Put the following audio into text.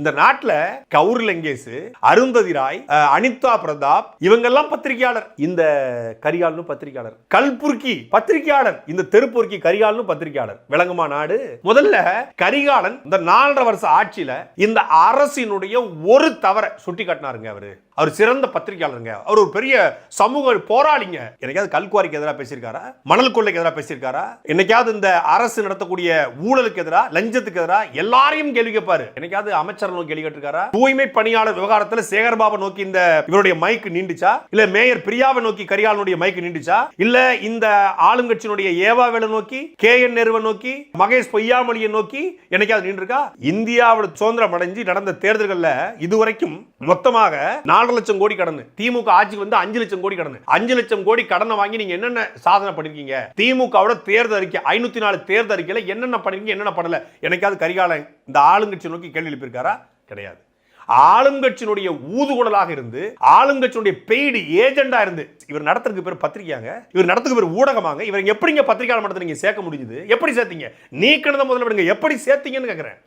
இந்த நாட்டில் கௌர் லங்கேஷ் அருந்ததி ராய் அனிதா பிரதாப் இவங்கெல்லாம் பத்திரிகையாளர். இந்த கரிகால்னு பத்திரிகையாளர். கல்புர்கி பத்திரிகையாளர். இந்த தெருப்பொருக்கி கரிகால்னு பத்திரிகையாளர். விளங்குமா நாடு? முதல்ல கரிகாலன் இந்த நாலரை வருஷ ஆட்சியில இந்த அரசினுடைய ஒரு தவறை சுட்டி காட்டினாருங்க அவரு. அவர் சிறந்த பத்திரிகையாளருங்க. அவர் ஒரு பெரிய சமூக போராளிங்க. என்னைக்காவது கல்குவாரிக்கு எதிராக பேசியிருக்காரா? மணல் கொள்ளைக்கு எதிராக பேசியிருக்காரா? என்னைக்காவது இந்த அரசு நடத்தக்கூடிய ஊழலுக்கு எதிராக லஞ்சத்துக்கு எதிராக எல்லாரையும் கேள்வி கேட்பாரு. என்னைக்காவது அமைச்சர் அமைச்சர் நோக்கி கேள்வி தூய்மை பணியாளர் விவகாரத்துல சேகர்பாபு நோக்கி இந்த இவருடைய மைக் நீண்டுச்சா? இல்ல மேயர் பிரியாவை நோக்கி கரியாலனுடைய மைக் நீண்டுச்சா? இல்ல இந்த ஆளுங்கட்சியினுடைய ஏவாவேலை நோக்கி கே என் நேருவை நோக்கி மகேஷ் பொய்யாமொழியை நோக்கி என்னைக்காவது நின்றுருக்கா இந்தியாவோட சுதந்திரம் அடைஞ்சு நடந்த தேர்தல்கள்ல இதுவரைக்கும் மொத்தமாக நாலரை லட்சம் கோடி கடன். திமுக ஆட்சிக்கு வந்து அஞ்சு லட்சம் கோடி கடன். அஞ்சு லட்சம் கோடி கடனை வாங்கி நீங்க என்னென்ன சாதனை பண்ணிருக்கீங்க? திமுகவோட தேர்தல் அறிக்கை ஐநூத்தி நாலு தேர்தல் அறிக்கையில என்னென்ன பண்ணிருக்கீங்க என்னென்ன பண்ணல? எனக்காவது கரிகாலன் இந்த ஆளுங்கட்சி நோக்கி கேள்வி எழுப்பியிருக்காரா? கிடையாது. ஆளுங்கட்சியினுடைய ஊதுகுழலாக இருந்து ஆளுங்கட்சியினுடைய பெய்டு ஏஜெண்டா இருந்து இவர் நடத்துறதுக்கு பேர் பத்திரிகையாங்க இவர் நடத்துக்கு பேர் ஊடகமாங்க இவர் எப்படிங்க பத்திரிகையாளர் மட்டத்தை நீங்க சேர்க்க முடிஞ்சது? எப்படி சேர்த்தீங்க? நீக்கினதை முதல்ல விடுங்க. எப்படி சேர்த்தீங்கன்னு கேட்குறேன்